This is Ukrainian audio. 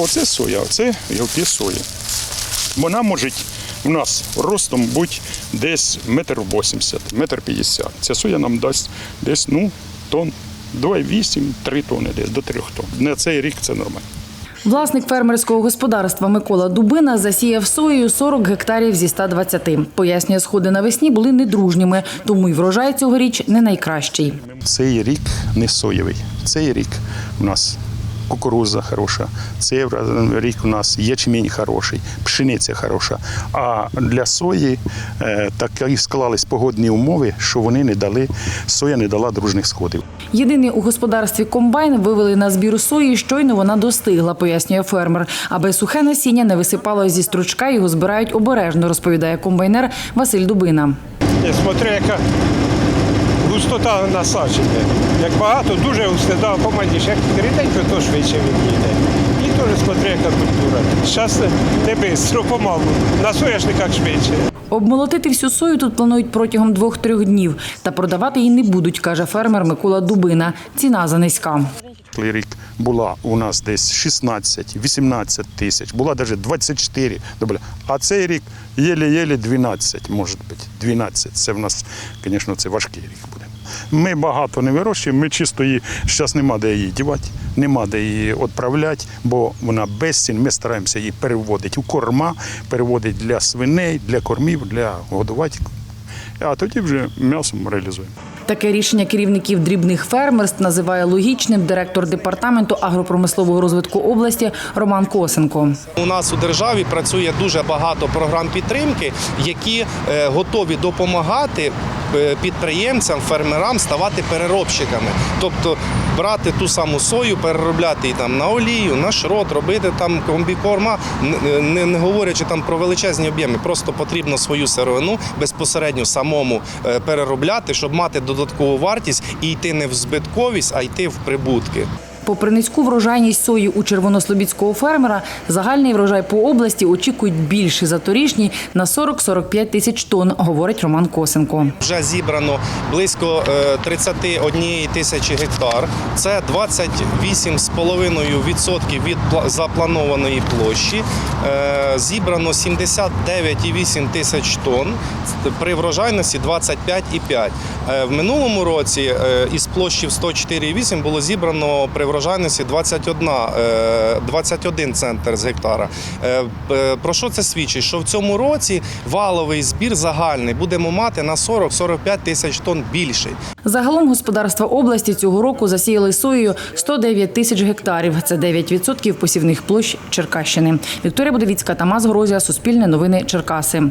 Оце соя, оце гілки сої. Вона може у нас ростом бути десь метр вісімдесят, метр п'ятдесят. Ця соя нам дасть десь ну, тонн 2,8-3 тонни, десь до 3 тонн. На цей рік це нормально. Власник фермерського господарства Микола Дубина засіяв соєю 40 гектарів зі 120. Пояснює, сходи навесні були недружніми, тому й врожай цьогоріч не найкращий. Цей рік не соєвий. Цей рік у нас кукуруза хороша, цей рік у нас ячмінь хороший, пшениця хороша. А для сої е, такі склались погодні умови, що вони не дали, соя не дала дружних сходів. Єдиний у господарстві комбайн вивели на збір сої, щойно вона достигла, пояснює фермер. Аби сухе насіння не висипало зі стручка, його збирають обережно, розповідає комбайнер Василь Дубина. Я смотрю, яка густота насадження. Як багато, дуже густе, да, поманіше. Як ріденько, то швидше він їде. І теж смотрю, яка культура. Зараз не швидко, помалу. На соняшниках швидше. Обмолотити всю сою тут планують протягом двох-трьох днів, та продавати її не будуть, каже фермер Микола Дубина. Ціна занизька. Минулий рік була у нас десь 16-18 тисяч, була навіть 24. Добре. А цей рік єлі-єлі 12, може бути. 12. Це в нас, звісно, це важкий рік буде. Ми багато не вирощуємо, ми чисто її, зараз нема де її дівати, нема де її відправляти, бо вона безцінь. Ми стараємося її переводити у корма, переводити для свиней, для кормів, для годувати. А тоді вже м'ясом реалізуємо. Таке рішення керівників дрібних фермерств називає логічним директор департаменту агропромислового розвитку області Роман Косенко. У нас у державі працює дуже багато програм підтримки, які е, готові допомагати підприємцям, фермерам ставати переробщиками. Тобто брати ту саму сою, переробляти її там на олію, на шрот, робити там комбікорма, не, не, не говорячи там про величезні об'єми. Просто потрібно свою сировину безпосередньо самому е, переробляти, щоб мати додаткову вартість і йти не в збитковість, а йти в прибутки. Попри низьку врожайність сої у червонослобідського фермера, загальний врожай по області очікують більше за торішній на 40-45 тисяч тонн, говорить Роман Косенко. Вже зібрано близько е, 31 тисячі гектар. Це 28,5% від запланованої площі. Е, Зібрано 79,8 тисяч тонн при врожайності 25,5. Е, В минулому році е, із площі в 104,8 було зібрано при врожайності 21, е, 21 центр з гектара. Е, е, Про що це свідчить? Що в цьому році валовий збір загальний будемо мати на 40-45 тисяч тонн більший. Загалом господарства області цього року засіяли соєю 109 тисяч гектарів. Це 9% посівних площ Черкащини. Вікторія Будовіцька, Тамас Грозія, Суспільне новини Черкаси.